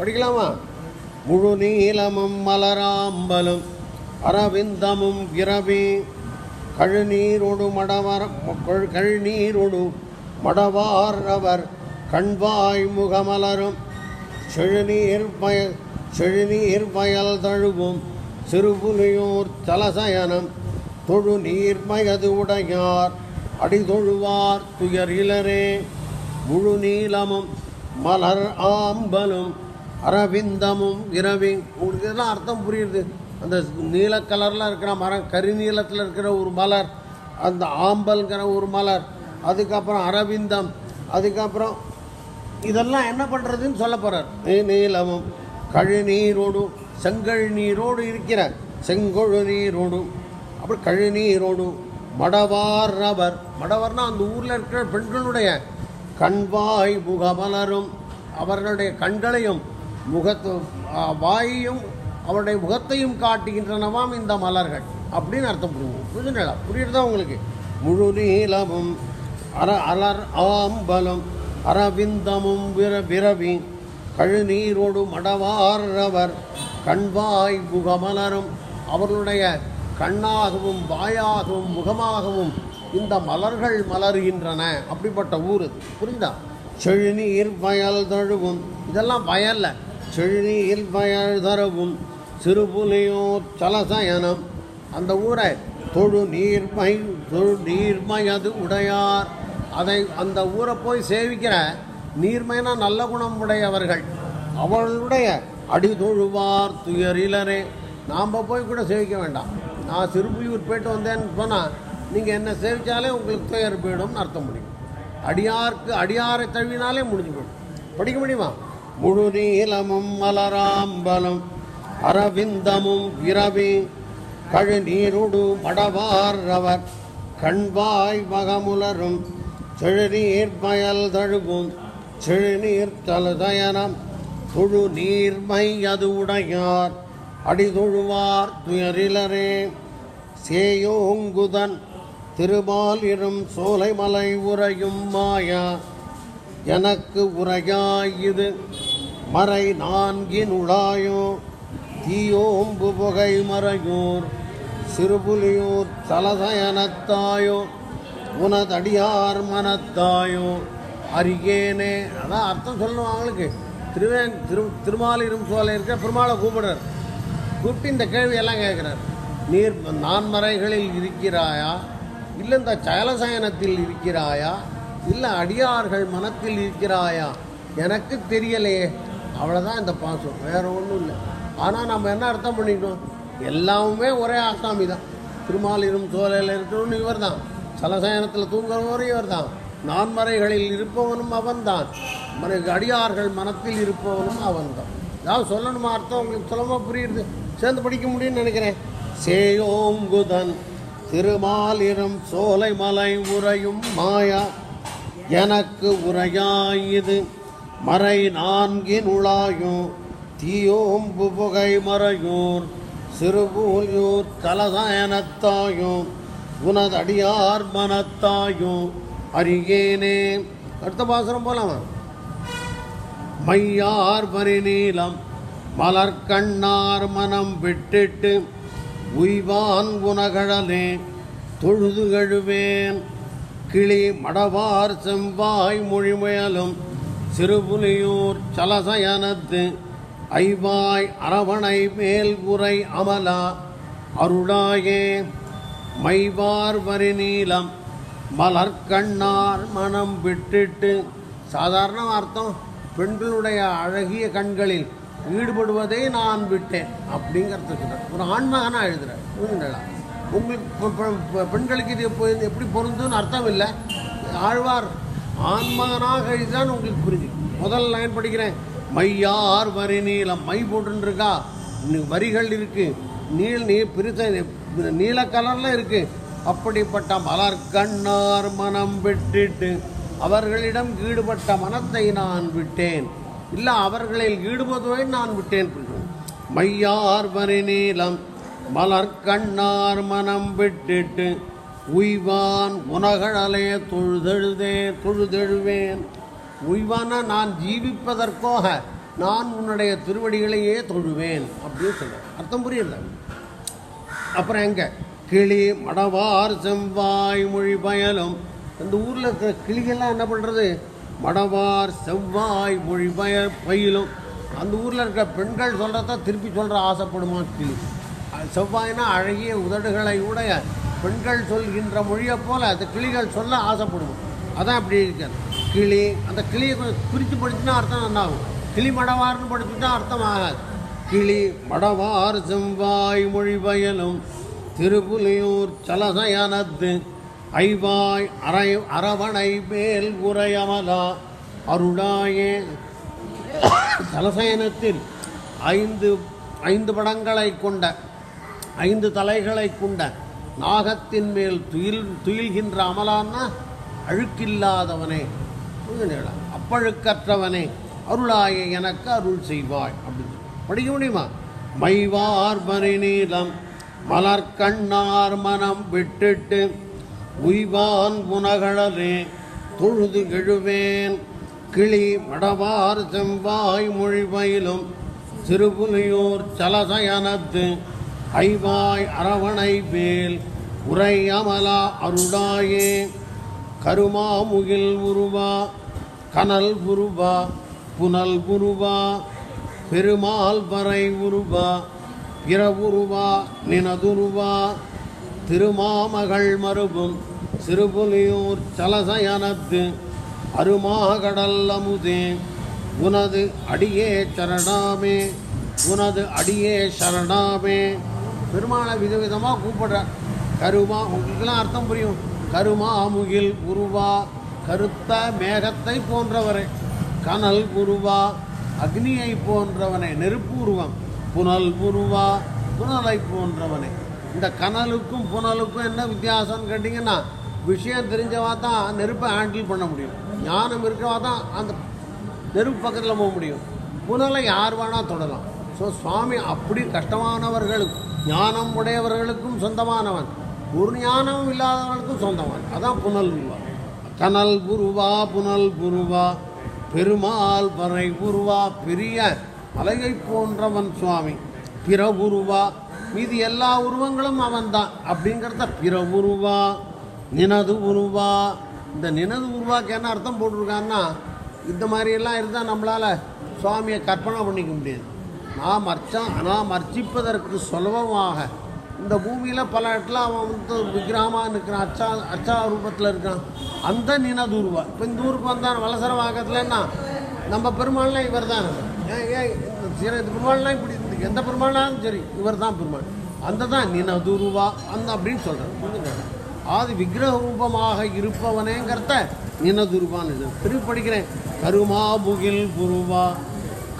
படிக்கலாமா? முழு நீலமும் மலராம்பலும் அரவிந்தமும் விரவி கழுநீரோடு மடவர கழுநீரோடு மடவாரவர் கண்வாய் முகமலரும். செழுநீர் பய செழுநீர் பயல் தழுவும் சிறுபுலியூர் தலசயனம். தொழு நீர்மயது உடையார் அடிதொழுவார் துயரிலரே முழு நீளமும் மலர் ஆம்பலும் அரவிந்தமும் இரவி உங்களுக்கு இதெல்லாம் அர்த்தம் புரியுது. அந்த நீல கலரில் இருக்கிற மரம் கரிநீலத்தில் இருக்கிற ஒரு மலர் அந்த ஆம்பல்ங்கிற ஒரு மலர் அதுக்கப்புறம் அரவிந்தம் அதுக்கப்புறம் இதெல்லாம் என்ன பண்ணுறதுன்னு சொல்ல போகிறார் நீளமும் கழுநீரோடும் செங்கழ் நீரோடு இருக்கிற செங்கொழு நீரோடும் அப்புறம் கழுநீரோடும் மடவார் ரவர் மடவர்னா அந்த ஊரில் இருக்கிற பெண்களுடைய கண்வாய் முகமலரும் அவர்களுடைய கண்களையும் முகத்து வாயையும் அவருடைய முகத்தையும் காட்டுகின்றனவாம் இந்த மலர்கள். அப்படின்னு அர்த்தம் புரியும் புரிஞ்சுங்களா? புரியுறதா உங்களுக்கு? முழு நீளமும் அர அலர் ஆம்பலம் அரவிந்தமும் விர விரவி கழுநீரோடு மடவாரவர் கண்வாய் முகமலரும் அவர்களுடைய கண்ணாகவும் வாயாகவும் முகமாகவும் இந்த மலர்கள் மலர்கின்றன. அப்படிப்பட்ட ஊர் புரிந்தா? செழுநீர் வயல் தழுவும். இதெல்லாம் வயலில். செழுநீர் வயல் தரவும் சிறுபுலியோர் சலசயனம். அந்த ஊரை தொழு நீர்மை தொழு நீர்மையது உடையார். அதை அந்த ஊரை போய் சேவிக்கிற நீர்மைனா நல்ல குணம் உடையவர்கள். அவளுடைய அடி தொழுவார் துயரிலரே. நாம் போய் கூட சேவிக்க வேண்டாம். நான் சிறுபுலியூர் போயிட்டு வந்தேன்னு சொன்னால் நீங்கள் என்ன சேவித்தாலே உங்களுக்கு துயர் போயிடும்னு அர்த்தம் முடியும். அடியார்க்கு அடியாரை தழுவினாலே முடிஞ்சு போயிடும். படிக்க முடியுமா? முழு நீளமும் மலராம்பலம் அரவிந்தமும் விரவி கழுநீருடு மடவாரவர் கண்வாய் மகமுலரும் செழுநீர் மயல் தழுவும். செழுநீர் தலதயனம் தொழு நீர்மை அது உடையார். அடிதொழுவார் துயரிலரே. சேயோங்குதன் திருமால் இரும் சோலைமலை உறையும் மாயா. எனக்கு உரையாயுது மறை நான்கின் உழாயோ தீயோம்பு புகை மறையூர் சிறுபுலியூர் தலதயனத்தாயோ உனதடியார் மனத்தாயோ அரிகேனே அதான் அர்த்தம் சொல்லணும் அவங்களுக்கு. திருவே திரு திருமாலிரும் சோலை இருக்க பெருமாளை கூப்பிடுறார். கூப்பிட்டு இந்த கேள்வியெல்லாம் கேட்குறார். நீர் நான்மறைகளில் இருக்கிறாயா? இல்லை இந்த சயலசயனத்தில் இருக்கிறாயா? இல்லை அடியார்கள் மனத்தில் இருக்கிறாயா? எனக்கு தெரியலையே. அவ்வளோதான் இந்த பாசம் வேற ஒன்றும் இல்லை. ஆனால் நம்ம என்ன அர்த்தம் பண்ணிக்கணும் எல்லாமே ஒரே ஆசாமி தான். திருமாலிரும் சோலையில் இருக்கிறவனும் இவர் தான் சலசயனத்தில் தூங்குறவரும் இவர் தான் நான்மறைகளில் இருப்பவனும் அவன் தான் அடியார்கள் மனத்தில் இருப்பவனும் அவன் தான் ஏதாவது சொல்லணுமா அர்த்தம்? உங்களுக்கு சுலமா புரியுது. சேர்ந்து படிக்க முடியும்னு நினைக்கிறேன். சேயோங்குதன் திருமாலிரும் சோலை மலை உறையும் மாயா. எனக்கு உரையாயுது. மறை நான்கின் உளாயும் தீயோம்பு புகை மறையூர் சிறுபூயூர் கலசயனத்தாயும் உனதடியார் மனத்தாயும் அறியேனே. அடுத்த பாசுரம் போலாமா. மையார் பரிநீலம் மலர்கண்ணார் மனம் விட்டுட்டு உய்வான் குணகழலே தொழுது கழுவேன். கிளி மடவார் செவ்வாய் மொழிமுயலும் சிறுபுலியூர் சலசயனத்து ஐவாய் அரவணை மேல் அமலா அருளாயே மைவார் வரிநீலம் மலர்கண்ணார் மனம் விட்டுட்டு. சாதாரண அர்த்தம் பெண்களுடைய அழகிய கண்களில் ஈடுபடுவதை நான் விட்டேன். அப்படிங்கிறதுக்கு ஒரு ஆண்மகனாக எழுதுகிறேன் புரியுங்களா உங்களுக்கு பெ- பெண்களுக்கு இது இது எப்படி பொருந்துன்னு அர்த்தம் இல்லை. ஆழ்வார் ஆன்மகனாக இதுதான் உங்களுக்கு புரிஞ்சு முதல் லைன் படிக்கிறேன். மையார் வரி நீளம். மை போட்டுருக்கா வரிகள் இருக்கு. நீள் நீ பிரித்த நீல கலர்ல இருக்கு. அப்படிப்பட்ட மலர் கண்ணார் மனம் விட்டுட்டு அவர்களிடம் ஈடுபட்ட மனத்தை நான் விட்டேன். இல்லை அவர்களில் ஈடுபடுவதை நான் விட்டேன் மையார் வரி நீளம். மலர் கண்ணார் மனம் விட்டுட்டு உய்வான் உனகழலே தொழுதெழுதே தொழுதெழுவேன். உய்வானா நான் ஜீவிப்பதற்காக நான் உன்னுடைய திருவடிகளையே தொழுவேன் அப்படின்னு சொல்லுவேன் அர்த்தம் புரியல. அப்புறம் எங்க? கிளி மடவார் செவ்வாய் மொழி பயலும். இந்த ஊரில் இருக்கிற கிளிகள்லாம் என்ன பண்ணுறது மடவார் செவ்வாய் மொழி பய பயிலும். அந்த ஊரில் இருக்கிற பெண்கள் சொல்கிறத திருப்பி சொல்கிற ஆசைப்படுமா கிளி? அது செவ்வாய்னா அழகிய உதடுகளை உடைய பெண்கள் சொல்கின்ற மொழியை போல் அந்த கிளிகள் சொல்ல ஆசைப்படுவோம். அதான் அப்படி இருக்காது கிளி அந்த கிளியை கொஞ்சம் பிரித்து படிச்சுன்னா அர்த்தம் நல்லாகும். கிளி மடவார்னு படிச்சுட்டா அர்த்தம் ஆகாது. கிளி மடவார் செவ்வாய் மொழி பயலும் திருப்புலியூர் சலசயனத்து ஐவாய் அரை அரவணை மேல் உரையமலா அருளாயே சலசயனத்தில் ஐந்து ஐந்து படங்களை கொண்ட ஐந்து தலைகளை கொண்ட நாகத்தின் மேல் துயில் துயில்கின்ற அமலான்னா அழுக்கில்லாதவனே. அப்பழுக்கற்றவனே. அருளாயே எனக்கு அருள் செய்வாய். அப்படின்னு படிக்க முடியுமா? மைவார் மணி நீளம் மலர்கண்ணார் மனம் விட்டுட்டு உய்வான் புனகழலே தொழுது எழுவேன். கிளி மடவார் செவ்வாய் மொழி பயிலும் சிறுபுலியூர் சலசயனத்து ஐவாய் அரவணை வேல் உரை அமலா அருடாயே கருமாமுகில் உருவா கனல் உருவா புனல் உருவா பெருமாள் வரை உருவா பிற நினதுருவா. திருமாமகள் மறுபும் சிறுபுலியூர் சலசயனத்து அருமாகடல் அமுதே. உனது அடியே சரணாமே உனது அடியே சரணாமே. பெருமாளை விதவிதமாக கூப்பிடுறார் கருமா உங்களுக்கெல்லாம் அர்த்தம் புரியும். கருமா அமுகில் உருவா கருத்த மேகத்தை போன்றவரை. கனல் உருவா அக்னியை போன்றவனே. நெருப்பு உருவம். புனல் உருவா புனலை போன்றவனே. இந்த கனலுக்கும் புனலுக்கும் என்ன வித்தியாசம்னு கேட்டிங்கன்னா விஷயம் தெரிஞ்சவா தான் நெருப்பை ஹேண்டில் பண்ண முடியும். ஞானம் இருக்கிறவா தான் அந்த நெருப்பு பக்கத்தில் போக முடியும். புனலை யார் வேணால் தொடலாம். ஸோ சுவாமி அப்படி கஷ்டமானவர்களுக்கும் ஞானம் உடையவர்களுக்கும் சொந்தமானவன். ஒரு ஞானமும் இல்லாதவர்களுக்கும் சொந்தமான். அதான் புனல் உருவா கனல் குருவா புனல் குருவா பெருமாள் பறை குருவா பெரிய மலையை போன்றவன் சுவாமி. பிற உருவா மீதி எல்லா உருவங்களும் அவன்தான். அப்படிங்கிறத பிற உருவா நினது உருவா. இந்த நினது உருவாக்கு என்ன அர்த்தம் போட்டிருக்கான்னா இந்த மாதிரியெல்லாம் இருந்தால் நம்மளால் சுவாமியை கற்பனை பண்ணிக்க முடியாது. நாம் அர்ச்சா நாம் அர்ச்சிப்பதற்கு சுலபமாக. இந்த பூமியில் பல இடத்துல அவன் வந்து விக்கிரகமாக இருக்கிறான் அச்சா அச்சா ரூபத்தில் இருக்கான். அந்த நினதூர்வா. இப்போ இந்த ஊருக்கு வந்தான் வலசர வாக்கத்துலன்னா நம்ம பெருமாள்லாம் இவர் தான் ஏன் ஏன் இந்த சிற இப்படி எந்த பெருமாள்னாலும் சரி இவர் தான் பெருமாள். அந்த தான் நினதுருவா அந்த அப்படின்னு சொல்கிறேன் புரிஞ்சுங்க ஆதி விக்கிரக ரூபமாக இருப்பவனேங்கிறத நினதுருவான்னு திருப்பி படிக்கிறேன். கருமா புகில் புருவா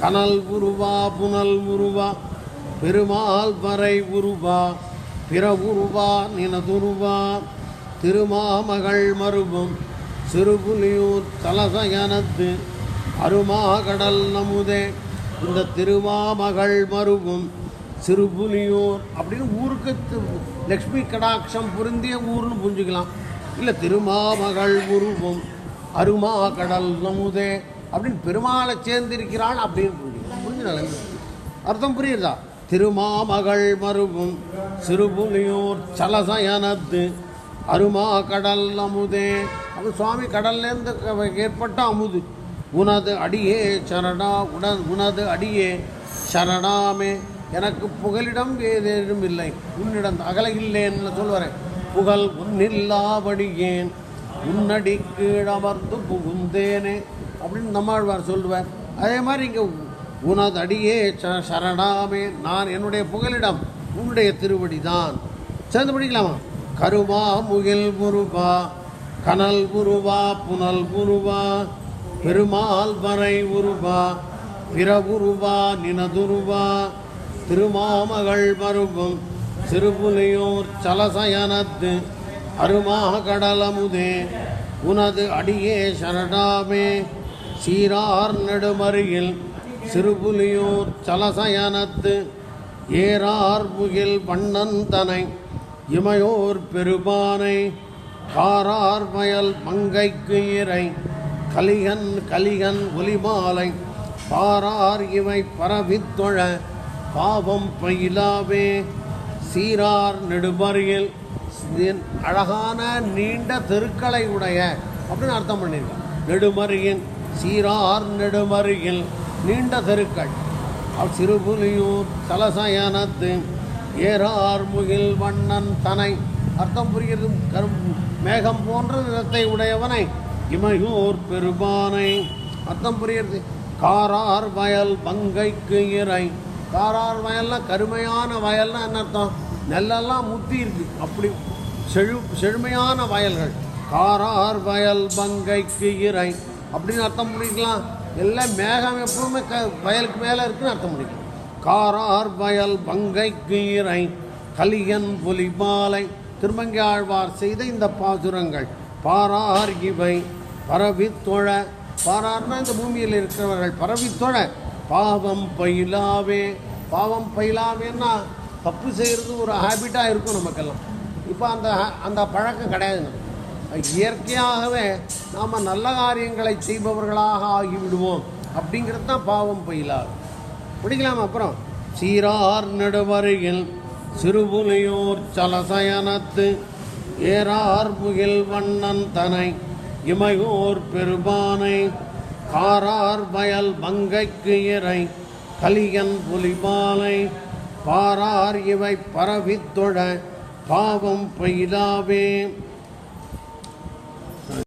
கனல் உருவா புனல் உருவா பெருமாள் வரை உருவா பிற உருவா நினதுருவா திருமாமகள் மருவும் சிறுபுலியூர் தலசயனத்து அருமாகடல் நமுதே இந்த திருமாமகள் மருவும் சிறுபுலியூர் அப்படின்னு ஊருக்கு லக்ஷ்மி கடாட்சம் பொருந்திய ஊர்னு புரிஞ்சுக்கலாம். இல்லை திருமாமகள் உருவும் அருமா கடல் நமுதே அப்படின்னு பெருமாளை சேர்ந்திருக்கிறாள் அப்படின்னு புரிஞ்சுக்கலாம் புரிஞ்சுனால அர்த்தம் புரியுதா? திருமாமகள் மருவும் சிறுபுலியூர் சலசயனத்து அருமா கடல் அமுதே. அப்போ சுவாமி கடல்லேருந்து ஏற்பட்ட அமுது. உனது அடியே சரணா உன உனது அடியே சரணாமே. எனக்கு புகலிடம் ஏதேனும் இல்லை. உன்னிடம் அகல இல்லைன்னு சொல்லுவாரேன் புகழ் உன்னில்லாபடியேன் உன்னடி கீழமர்ந்து புகுந்தேனே. அப்படின்னு நம்மாழ்வார் சொல்லுவார். அதே மாதிரி இங்கே உனது அடியே ச- சரணாமே நான் என்னுடைய புகலிடம் உன்னுடைய திருவடி தான் சேர்ந்து படிக்கலாமா? கருமா முகில் முருபா கனல் உருவா புனல் உருவா பெருமாள் வரை உருவா பிற நினதுருவா திருமாமகள் மருவும் சிறுபுலியூர் சலசயனத்து அருமாக கடலமுதே உனது அடியே சரணாமே சீரார் நெடுமருகில் சிறுபுலியூர் சலசயனத்து ஏறார் புகில் பண்ணந்தனை இமையோர் பெருமானை காரார் வயல் மங்கைக்கு இறை கலிகன் கலிகன் ஒலிமாலை பாரார் இவை பரவித்தொழ பாவம் பயிலாவே. சீரார் நெடுமறியில் அழகான நீண்ட தெருக்களை உடைய அப்படின்னு அர்த்தம் பண்ணியிருக்காங்க. நெடுமறியின் சீரார் நெடுமருகில் நீண்ட தெருக்கள். அவ் சிறுபுலியூர் தலசயனத்து ஏறார் முகில் வண்ணன் தனை. அர்த்தம் புரிகிறது கரும் மேகம் போன்ற நிறத்தை உடையவனை. இமையூர் பெருமானை. அர்த்தம் புரிகிறது. காரார் வயல் பங்கைக்கு இறை. காரார் வயல்னால் கருமையான வயல்னால் என்ன அர்த்தம்? நெல்லெல்லாம் முத்தி இருக்கு. அப்படி செழு செழுமையான வயல்கள். காரார் வயல் பங்கைக்கு இறை. அப்படின்னு அர்த்தம் பண்ணிக்கலாம். எல்லாம் மேகம் எப்பவுமே க வயலுக்கு மேலே இருக்குன்னு அர்த்தம் பண்ணிக்கலாம். காரார் வயல் பங்கை கீரை கலியன் புலிமாலை திருமங்கி ஆழ்வார் செய்த இந்த பாசுரங்கள் பாரார் இவை பரவித்தொழ பாரார்னா இந்த பூமியில் இருக்கிறவர்கள் பரவித்தொழ பாவம் பயிலாவே பாவம் பயிலாவேன்னா தப்பு செய்கிறது ஒரு ஹேபிட்டாக இருக்கும் நமக்கெல்லாம். இப்போ அந்த அந்த பழக்கம் கிடையாது நமக்கு இயற்கையாகவே நாம் நல்ல காரியங்களை செய்பவர்களாக ஆகிவிடுவோம். அப்படிங்கிறது தான் பாவம் பயிலாது பிடிக்கலாமா அப்புறம்? சீரார் நடுவருகில் சிறுபுலியூர் சலசயனத்து ஏறார் புகில் வண்ணன் தனை இமையோர் பெருமானை காரார் வயல் மங்கைக்கு இறை கலியன் புலிபாலை பாரார் இவை பரவித்தொழ பாவம் பெய்தாவே